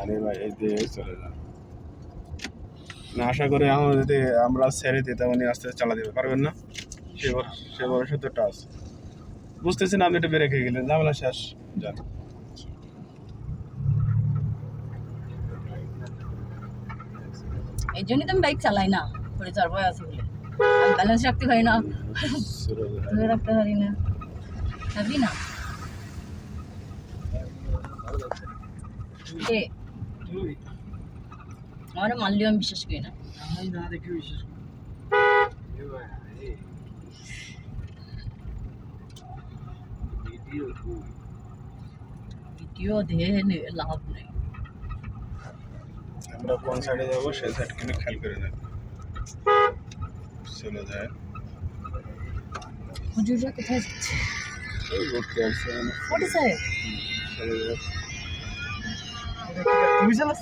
জানি ভাই, এই দিয়ে চলে যান। না, আশা করি আমার যদি আমরা ছেড়ে দিই তেমনি আস্তে আস্তে চালা দিতে পারবেন না? সে সে ভরসা তো আছে। বুঝতেছি না আপনি একটু বেড়ে খেয়ে গেলেন, ঝামেলা শেষ, যান। এই জন্যই তো আমি বাইক চালাই না, পরে চার ভয় আছে বলে। ব্যালেন্স রাখতে পারি না। ধরে রাখতে পারি না। যাবি না? আমার মানলেও আমি বিশ্বাস করি না। ভিডিও দিয়ে নে- লাভ নেই। আমরা কোন সাইডে যাব সেই সাইড কিন্তু খেয়াল করে নেন। চলে যায়। হুজুররা কোথায় যাচ্ছে? ওই ঘুরতে আসছে। মানে ওটি সাহেব চলে যায়। Luiz, ela.